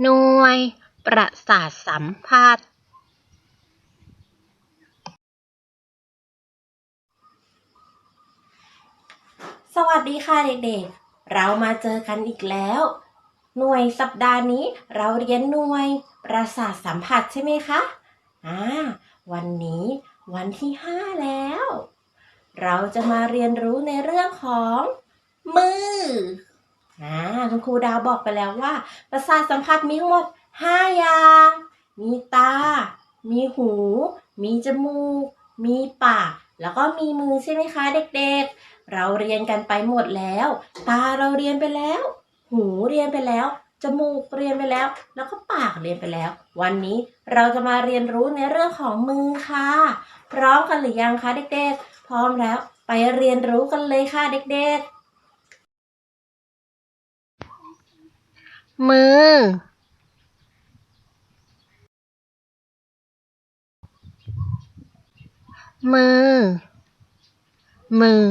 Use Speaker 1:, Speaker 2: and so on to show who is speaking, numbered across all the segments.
Speaker 1: หน่วย ประสาทสัมผัส
Speaker 2: สวัสดีค่ะเด็กๆ เรามาเจอกันอีกแล้ว หน่วยสัปดาห์นี้เราเรียนหน่วย ประสาทสัมผัสใช่ไหมคะอ่าวันนี้วันที่ห้าแล้ว เราจะมาเรียนรู้ในเรื่องของ มือ อ่าคุณครูดาวบอกไปแล้วว่า ประสาทสัมผัสมีทั้งหมดห้าอย่าง มีตา มีหู มีจมูก มีปาก แล้วก็มีมือใช่ไหมคะเด็กๆ เราเรียนกันไปหมดแล้ว ตาเราเรียนไปแล้ว หูเรียนไปแล้ว จมูกเรียนไปแล้ว แล้วก็ปากเรียนไปแล้ว วันนี้เราจะมาเรียนรู้ในเรื่องของมือค่ะ พร้อมกันหรือยังคะเด็กๆ พร้อมแล้วไปเรียนรู้กันเลยค่ะเด็กๆ
Speaker 1: มือมือ มือ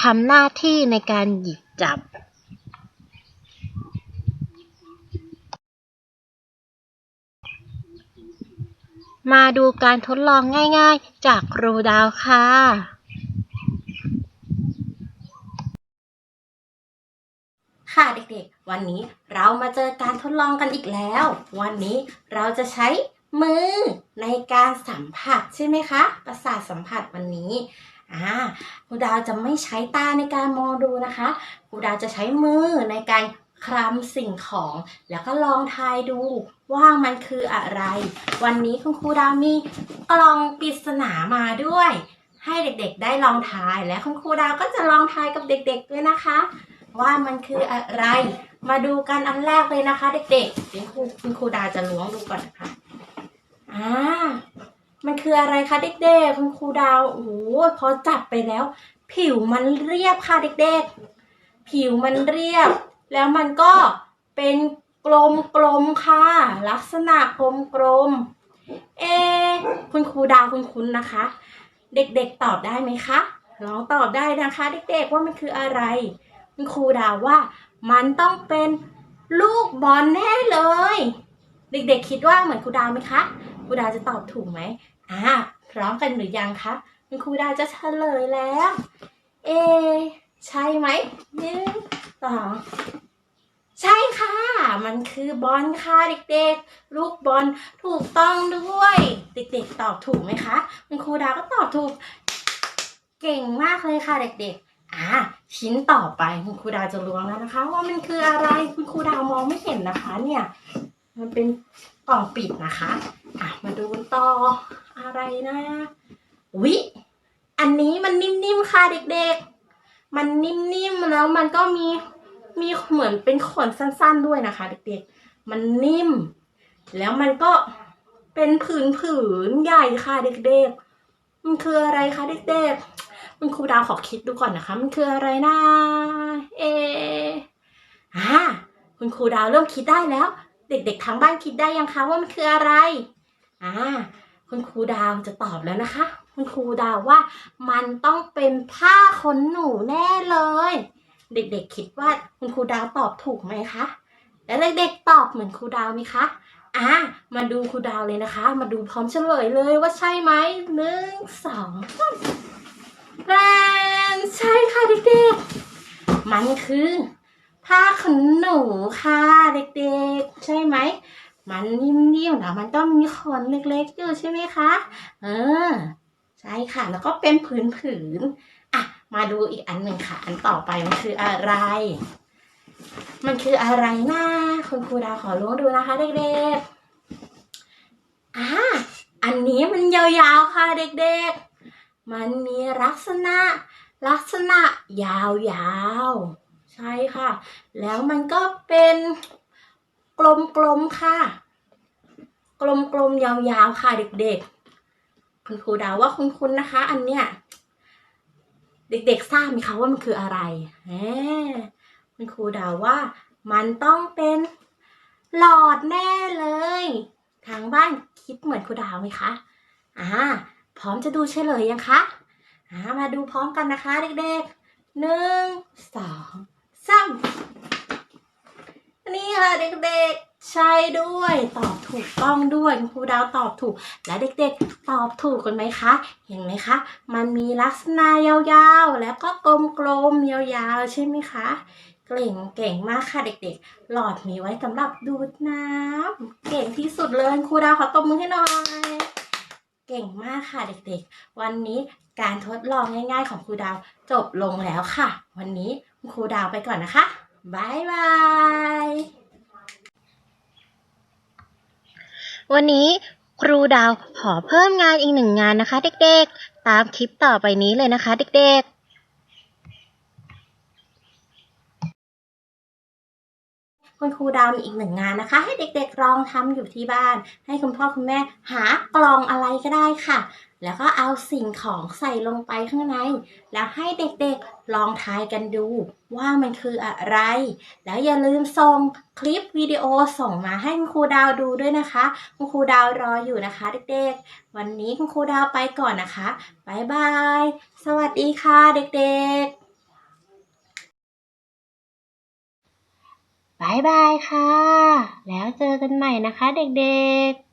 Speaker 1: ทำหน้าที่ในการหยิบจับ มาดูการทดลองง่ายๆ จากครูดาวค่ะ
Speaker 2: ค่ะเด็กๆ วันนี้เรามาเจอการทดลองกันอีกแล้ว วันนี้เราจะใช้มือในการสัมผัสใช่ไหมคะประสาทสัมผัสวันนี้อ่าครูดาวจะไม่ใช้ตาในการมองดูนะคะครูดาวจะใช้มือในการคลำสิ่งของ แล้วก็ลองทายดูว่ามันคืออะไร วันนี้คุณครูดาวมีกล่องปริศนามาด้วย ให้เด็กๆได้ลองทายและคุณครูดาวก็จะลองทายกับเด็ก ๆด้วยนะคะ ว่ามันคืออะไร มาดูกันอันแรกเลยนะคะ เด็กๆเดี๋ยวครูคุณครูดาจะล้วงดูก่อนนะคะอ่ามันคืออะไรคะเด็กๆคุณครูดาวโอ้โหพอจับไปแล้ว ผิวมันเรียบค่ะเด็กๆ ผิวมันเรียบ แล้วมันก็เป็นกลมกลมๆค่ะ ลักษณะกลมกลมๆเอ คุณครูดาวคุณคุณนะคะ เด็กๆตอบได้ไหมคะลองตอบได้นะคะ เด็กๆว่ามันคืออะไร คุณครูดาวว่า มันต้องเป็นลูกบอลแน่เลย เด็กๆคิดว่าเหมือนครูดาวไหมคะครูดาวจะตอบถูกไหมอ่าพร้อมกันหรือยังคะคุณครูดาวจะเฉลยแล้ว เอ ใช่ไหมหนึ่งสองใช่ค่ะ มันคือบอลค่ะเด็กๆ ลูกบอลถูกต้องด้วย เด็กๆ ตอบถูกไหมคะ คุณครูดาวก็ตอบถูก เก่งมากเลยค่ะเด็กๆ อ่าชิ้นต่อไปคุณครูดาวจะล้วงแล้วนะคะ ว่ามันคืออะไรคุณครูดาวมองไม่เห็นนะคะ เนี่ย มันเป็นกล่องปิดนะคะอะมาดูต่ออะไรนะวิอันนี้มันนิ่มๆค่ะเด็กๆ มันนิ่มๆแล้วมันก็มีมีเหมือนเป็นขนสั้นๆด้วยนะคะ เด็กๆ มันนิ่ม แล้วมันก็เป็นผืนๆใหญ่ค่ะเด็กๆ มันคืออะไรคะเด็กๆ คุณครูดาวขอคิดดูก่อนนะคะ มันคืออะไรนะ เออ่าคุณครูดาวเริ่มคิดได้แล้ว เด็กๆทางบ้านคิดได้ยังคะว่ามันคืออะไรอ่าคุณครูดาวจะตอบแล้วนะคะ คุณครูดาวว่ามันต้องเป็นผ้าขนหนูแน่เลย เด็กๆคิดว่าคุณครูดาวตอบถูกไหมคะแล้วเด็กๆตอบเหมือนครูดาวไหมคะอ่ามาดูครูดาวเลยนะคะ มาดูพร้อมเฉลยเลยว่าใช่ไหมหนึ่งสอง แรนใช่ค่ะเด็กๆ มันคือผ้าขนหนูค่ะเด็กๆ ใช่ไหม มันนิ่มๆแล้วมันก็มีขนเล็กๆอยู่ใช่ไหมคะ เออ ใช่ค่ะ แล้วก็เป็นผืนๆอะ มาดูอีกอันหนึ่งค่ะ อันต่อไปมันคืออะไร มันคืออะไรนะคุณครูดาวขอล้วงดูนะคะเด็กๆอ่าอันนี้มันยาวๆค่ะเด็กๆ มันมีลักษณะ ลักษณะยาวๆ ใช่ค่ะ แล้วมันก็เป็นกลมๆค่ะ กลมๆยาวๆค่ะเด็กๆ คุณครูดาวว่าคุณคุณนะคะ อันเนี้ยเด็กๆทราบไหมคะว่ามันคืออะไรแหมคุณครูดาวว่า มันต้องเป็นหลอดแน่เลย ทางบ้านคิดเหมือนครูดาวไหมคะ อ่า พร้อมจะดูเฉลยยังคะมาดูพร้อมกันนะคะเด็กๆหนึ่งสองสามนี่ค่ะเด็กๆ ใช่ด้วย ตอบถูกต้องด้วยคุณครูดาวตอบถูก และเด็กๆ ตอบถูกกันไหมคะ เห็นไหมคะ มันมีลักษณะยาวๆ แล้วก็กลมๆ ยาวๆ ใช่ไหมคะ เก่งเก่งมากค่ะเด็กๆ หลอดมีไว้สำหรับดูดน้ำ เก่งที่สุดเลยครูดาวขอตบมือให้หน่อย เก่งมากค่ะเด็กๆ วันนี้การทดลองง่ายๆของครูดาวจบลงแล้วค่ะ วันนี้ครูดาวไปก่อนนะคะบายบาย
Speaker 1: วันนี้ครูดาวขอเพิ่มงานอีกหนึ่งงานนะคะ เด็กๆ ตามคลิปต่อไปนี้เลยนะคะ เด็กๆ
Speaker 2: คุณครูดาวมีอีกหนึ่งงานนะคะ ให้เด็กๆลองทำอยู่ที่บ้าน ให้คุณพ่อคุณแม่หากล่องอะไรก็ได้ค่ะ แล้วก็เอาสิ่งของใส่ลงไปข้างใน แล้วให้เด็กๆลองทายกันดู ว่ามันคืออะไร แล้วอย่าลืมส่งคลิปวิดีโอส่งมาให้คุณครูดาวดูด้วยนะคะ คุณครูดาวรออยู่นะคะ เด็กๆ วันนี้คุณครูดาวไปก่อนนะคะบ๊ายบาย สวัสดีค่ะเด็กๆ
Speaker 1: บายบายค่ะ แล้วเจอกันใหม่นะคะเด็กๆ